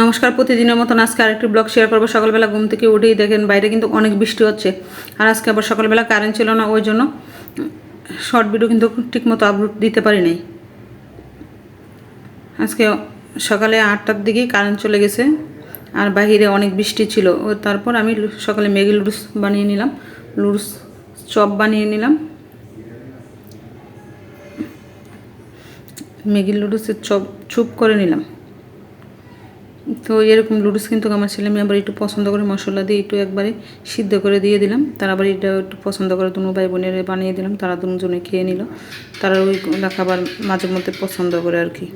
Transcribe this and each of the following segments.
নমস্কার, প্রতিদিনের মতন আজকে আরেকটি ব্লগ শেয়ার করব। সকালবেলা ঘুম থেকে উঠেই দেখেন বাইরে কিন্তু অনেক বৃষ্টি হচ্ছে। আর আজকে আবার সকালবেলা কারেন্ট ছিল না, ওই জন্য শর্ট ভিডিও কিন্তু ঠিকমতো আপলোড দিতে পারি নাই। আজকে সকালে আটটার দিকেই কারেন্ট চলে গেছে, আর বাহিরে অনেক বৃষ্টি ছিল। ও তারপর আমি সকালে ম্যাগি লুডুস বানিয়ে নিলাম, লুডুস চপ বানিয়ে নিলাম। ম্যাগি লুডুসের চপ, চুপ করে নিলাম। তো এরকম লুডুস কিন্তু আমার ছেলে মেয়ে আবার একটু পছন্দ করে, মশলা দিয়ে একটু একবারে সিদ্ধ করে দিয়ে দিলাম। তারা আবার এটা একটু পছন্দ করে, দুনো ভাই বোনের বানিয়ে দিলাম, তারা দুজনে খেয়ে নিল। তারা ওই খাবার মাঝে মধ্যে পছন্দ করে আর কি।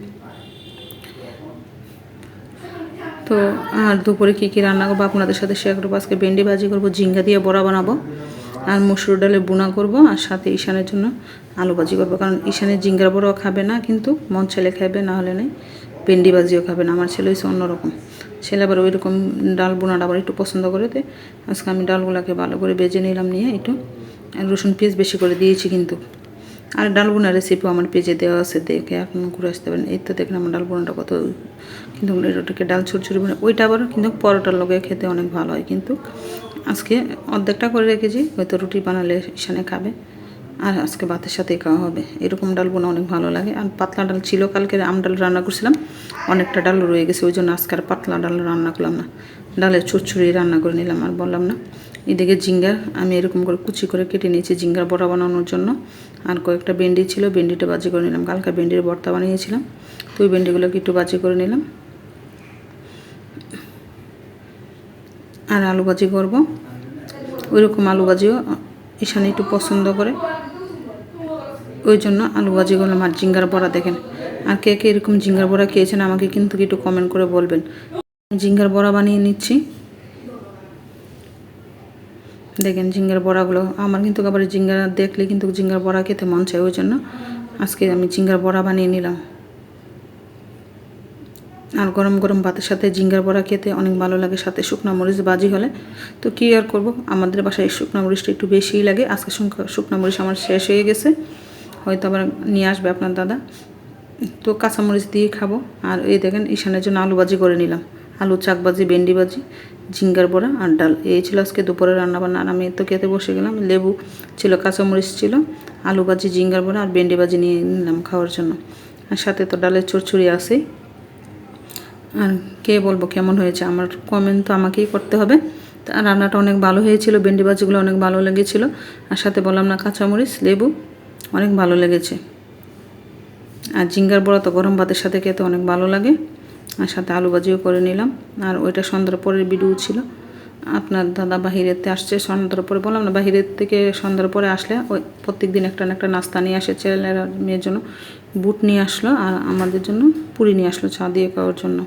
তো আর দুপুরে কী কী রান্না করব আপনাদের সাথে শেয়ার করব? আজকে ভেন্ডি ভাজি করব, ঝিঙ্গা দিয়ে বড়া বানাবো, আর মসুর ডালে বুনা করব, আর সাথে ঈশানের জন্য আলু ভাজি করব। কারণ ঈশানের জিঙ্গার বড়াও খাবে না, কিন্তু মন ছেলে খাবে, না হলে নেই। ভেন্ডি ভাজিও খাবে না, আমার ছেলে হয়েছে অন্যরকম। ছেলে আবার ওই রকম ডাল বোনাটা আবার একটু পছন্দ করে তো আজকে আমি ডালগুলোকে ভালো করে বেজে নিলাম নিয়ে একটু। রসুন পেঁয়াজ বেশি করে দিয়েছি কিন্তু। আর ডাল বোনার রেসিপিও আমার পেজে দেওয়া আছে, দেখে আপনি ঘুরে আসতে পারেন। এই তো দেখেন আমার ডাল বোনাটা কত কিন্তু ওটাকে ডাল ছুটছুটি মানে ওইটা আবার কিন্তু পরোটার লগে খেতে অনেক ভালো হয় কিন্তু আজকে অর্ধেকটা করে রেখেছি, হয়তো রুটি বানালে সেখানে খাবে। আর আজকে ভাতের সাথে খাওয়া হবে। এরকম ডাল বোনা অনেক ভালো লাগে। আর পাতলা ডাল ছিল, কালকে আম ডাল রান্না করছিলাম। অনেকটা ডাল রয়ে গেছে, ওই জন্য আজকে আর পাতলা ডাল রান্না করলাম না। ডালের চুরচুরি রান্না করে নিলাম আর বললাম না। এদিকে জিঙ্গার আমি এরকম করে কুচি করে কেটে নিয়েছি জিঙ্গার বড়া বানানোর জন্য। আর কয়েকটা ভেন্ডি ছিল, ভেন্ডিটা বাজি করে নিলাম। কালকে ভেন্ডির ভর্তা বানিয়েছিলাম। তো ওই ভেন্ডিগুলোকে একটু বাজি করে নিলাম। আর আলু ভাজি করব। ওইরকম আলু ভাজিও ঈশানি একটু পছন্দ করে। ওই জন্য আলু ভাজি করলাম জিঙ্গার বড়া দেখেন। আর কে কে এরকম জিঙ্গার বড়া খেয়েছেন আমাকে কিন্তু একটু কমেন্ট করে বলবেন। জিঙ্গার বড়া বানিয়ে নিচ্ছি। দেখেন জিঙ্গার বড়াগুলো, আমার কিন্তু আবার জিঙ্গার দেখলে কিন্তু জিঙ্গার বড়া খেতে মন চায় ওই জন্য আজকে আমি জিঙ্গার বড়া বানিয়ে নিলাম। আর গরম গরম ভাতের সাথে জিঙ্গার বড়া খেতে অনেক ভালো লাগে, সাথে শুকনো মরিচ বাজি হলে। তো কী আর করব? আমাদের বাসায় শুকনো মরিচটা একটু বেশিই লাগে আজকে শুক- শুকনো মরিচ আমার শেষ হয়ে গেছে। হয়তো আবার নিয়ে আসবে আপনার দাদা। তো কাঁচামরিচ দিয়ে খাব। আর এই দেখেন, ঈশানের জন্য আলু ভাজি করে নিলাম। আলু, চাক ভাজি, ভেন্ডি ভাজি, ঝিঙ্গার বড়া আর ডাল। এই ছিল আজকে দুপুরে রান্নাবান্না। আর আমি তো খেতে বসে গেলাম, লেবু ছিল, কাঁচামরিচ ছিল, আলু ভাজি জিঙ্গার বড়া আর ভেন্ডি ভাজি নিয়ে নিলাম খাওয়ার জন্য। আর সাথে তো ডালের চুরচুরি আছেই। আর কে বলব কেমন হয়েছে? আমার কমেন্ট তো আমাকেই করতে হবে। রান্নাটা অনেক ভালো হয়েছিল, ভেন্ডি ভাজিগুলো অনেক ভালো লেগেছিলো। আর সাথে বললাম না, কাঁচামরিচ, লেবু অনেক ভালো লেগেছে। আর জিঙ্গার বড়া তো গরম ভাতের সাথে খেতে অনেক ভালো লাগে। আর সাথে আলু ভাজিও করে নিলাম। আর ওইটা সন্ধ্যার পরের ভিডিও ছিল। আপনার দাদা বাহিরেতে আসছে সন্ধ্যার পরে বললাম না, বাহিরের থেকে সন্ধ্যার পরে আসলে ওই প্রত্যেক দিন একটা না একটা নাস্তা নিয়ে আসে ছেলের, মেয়ের জন্য। বুট নিয়ে আসলো আর আমাদের জন্য পুরি নিয়ে আসলো চা দিয়ে খাওয়ার জন্য।